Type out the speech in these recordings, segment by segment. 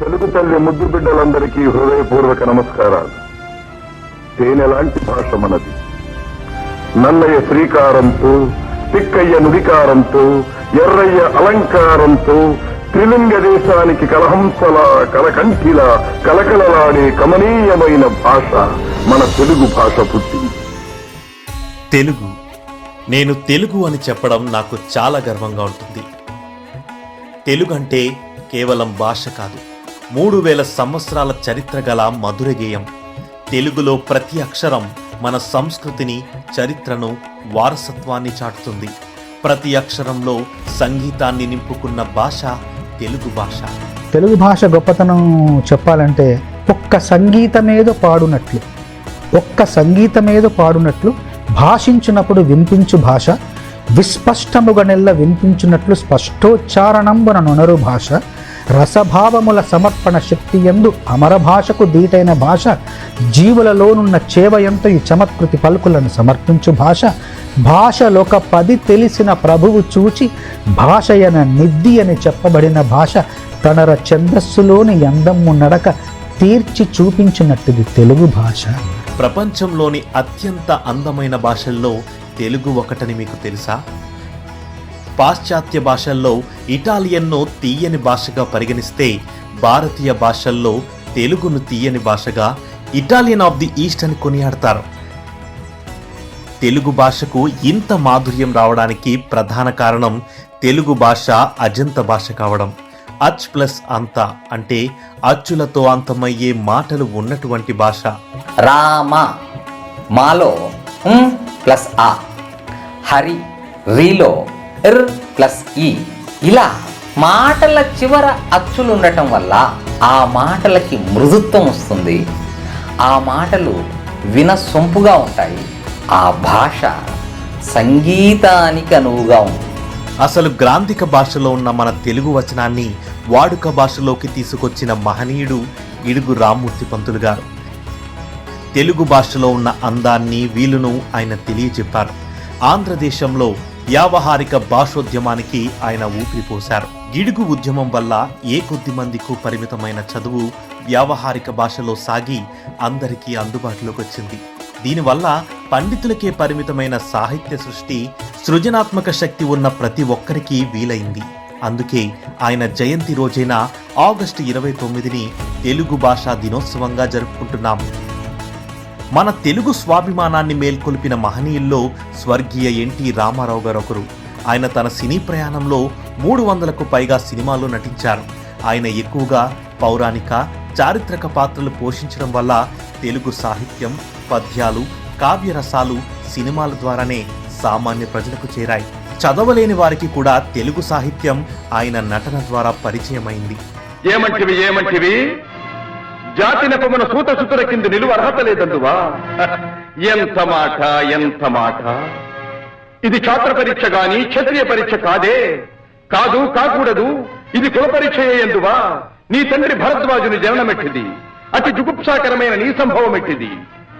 తెలుగు తల్లి ముద్దు బిడ్డలందరికీ హృదయపూర్వక నమస్కారాలు. తేనెలాంటి భాష మనది. నల్లయ్య శ్రీకారంతో తిక్కయ్య నుడికారంతో ఎర్రయ్య అలంకారంతో త్రిలింగ దేశానికి కలహంసల కలకంఠిలా కలకలలాడే కమనీయమైన భాష మన తెలుగు భాష పుట్టింది. తెలుగు. నేను తెలుగు అని చెప్పడం నాకు చాలా గర్వంగా ఉంటుంది. తెలుగు అంటే కేవలం భాష కాదు. మూడు వేల సంవత్సరాల చరిత్ర గల మధుర గేయం తెలుగులో ప్రతి అక్షరం మన సంస్కృతిని చరిత్రను వారసత్వాన్ని చాటుతుంది. ప్రతి అక్షరంలో సంగీతాన్ని నింపుకున్న భాష తెలుగు భాష. తెలుగు భాష గొప్పతనం చెప్పాలంటే ఒక్క సంగీతమేదో పాడునట్లు ఒక్క సంగీతమేదో పాడునట్లు భాషించినప్పుడు వినిపించు భాష విస్పష్టముగనెల్ల వినిపించినట్లు స్పష్టోచ్చారణంబున నొనరు భాష రసభావముల సమర్పణ శక్తి ఎందు అమర భాషకు దీటైన భాష జీవులలోనున్న చేవయంతో ఈ చమత్కృతి పలుకులను సమర్పించు భాష భాషలోక పది తెలిసిన ప్రభువు చూచి భాషయన నిద్ది అని చెప్పబడిన భాష తనర ఛందస్సులోని ఎందమ్ము నడక తీర్చి చూపించినట్టుది తెలుగు భాష. ప్రపంచంలోని అత్యంత అందమైన భాషల్లో తెలుగు ఒకటని మీకు తెలుసా? పాశ్చాత్య భాషల్లో ఇటాలియన్ను తీయని భాషగా పరిగణిస్తే భారతీయ భాషల్లో తెలుగును తీయని భాషగా ఇటాలియన్ ఆఫ్ ది ఈస్ట్ అని కొనియాడతారు. తెలుగు భాషకు ఇంత మాధుర్యం రావడానికి ప్రధాన కారణం తెలుగు భాష అజంత భాష కావడం. అచ్ ప్లస్ అంత అంటే అచ్చులతో అంతమయ్యే మాటలు ఉన్నటువంటి భాష. రామ మాలో ప్లస్ ఆ. హరి రీలో ఎర్ ప్లస్ ఈ ఇలా మాటల చివర అచ్చులు ఉండటం వల్ల ఆ మాటలకి మృదుత్వం వస్తుంది. ఆ మాటలు వినసొంపుగా ఉంటాయి. ఆ భాష సంగీతానికి అనువుగా ఉంది అసలు గ్రాంధిక భాషలో ఉన్న మన తెలుగు వచనాన్ని వాడుక భాషలోకి తీసుకొచ్చిన మహనీయుడు ఇడుగు రామ్మూర్తి పంతులు గారు. తెలుగు భాషలో ఉన్న అందాన్ని వీలును ఆయన తెలియచెప్పారు ఆంధ్రదేశంలో వ్యావహారిక భాషోద్యమానికి ఆయన ఊపిరి పోశారు. గిడుగు ఉద్యమం వల్ల ఏ కొద్ది మందికు పరిమితమైన చదువు వ్యావహారిక భాషలో సాగి అందరికీ అందుబాటులోకి వచ్చింది. దీనివల్ల పండితులకే పరిమితమైన సాహిత్య సృష్టి సృజనాత్మక శక్తి ఉన్న ప్రతి ఒక్కరికి వీలైంది. అందుకే ఆయన జయంతి రోజైన ఆగస్టు ఇరవై తొమ్మిదిని తెలుగు భాషా దినోత్సవంగా జరుపుకుంటున్నాం. మన తెలుగు స్వాభిమానాన్ని మేల్కొల్పిన మహనీయుల్లో స్వర్గీయ ఎన్టీ రామారావు గారు ఒకరు. ఆయన తన సినీ ప్రయాణంలో మూడు వందలకు పైగా సినిమాల్లో నటించారు. ఆయన ఎక్కువగా పౌరాణిక చారిత్రక పాత్రలు పోషించడం వల్ల తెలుగు సాహిత్యం పద్యాలు కావ్యరసాలు సినిమాల ద్వారానే సామాన్య ప్రజలకు చేరాయి. చదవలేని వారికి కూడా తెలుగు సాహిత్యం ఆయన నటన ద్వారా పరిచయమైంది. ఏమంటివి ఏమంటివి? జాతి నెపమున సూత సుతుల కింద నిలువ అర్హత లేదందువా? ఎంత మాట ఎంత మాట? ఇది ఛాత్ర పరీక్ష గాని క్షత్రియ పరీక్ష కాదే. కాదు కాకూడదు. ఇది కుల పరీక్ష ఎందువా? నీ తండ్రి భరద్వాజుని జననమెట్టిది. అతి జుగుప్సాకరమైన నీ సంభవం ఎట్టిది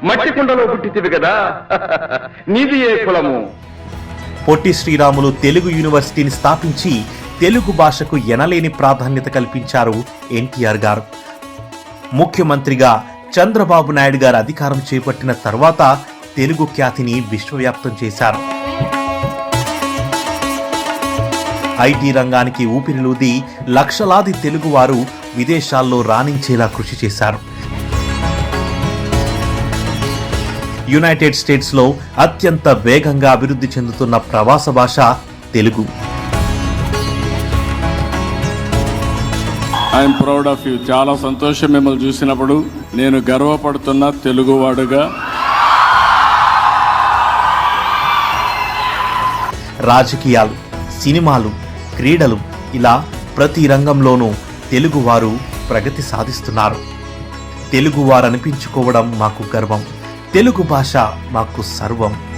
మట్టి కుండలో పుట్టితివి కదా నీది ఏ కులము? పొట్టి శ్రీరాములు తెలుగు యూనివర్సిటీని స్థాపించి తెలుగు భాషకు ఎనలేని ప్రాధాన్యత కల్పించారు ఎన్టీఆర్ గారు. ముఖ్యమంత్రిగా చంద్రబాబు నాయుడు గారు అధికారం చేపట్టిన తర్వాత తెలుగు ఖ్యాతిని విశ్వవ్యాప్తం చేశారు. ఐటీ రంగానికి ఊపిరిలూది లక్షలాది తెలుగువారు విదేశాల్లో రాణించేలా కృషి చేశారు. యునైటెడ్ స్టేట్స్లో అత్యంత వేగంగా అభివృద్ధి చెందుతున్న ప్రవాస భాష Telugu. I'm proud of you చాలా సంతోషం మిమ్మల్ని చూసినప్పుడు. నేను గర్వపడుతున్న తెలుగువాడుగా. రాజకీయాలు సినిమాలు క్రీడలు ఇలా ప్రతి రంగంలోనూ తెలుగువారు ప్రగతి సాధిస్తున్నారు. తెలుగువారు అనిపించుకోవడం మాకు గర్వం. తెలుగు భాష మాకు సర్వం.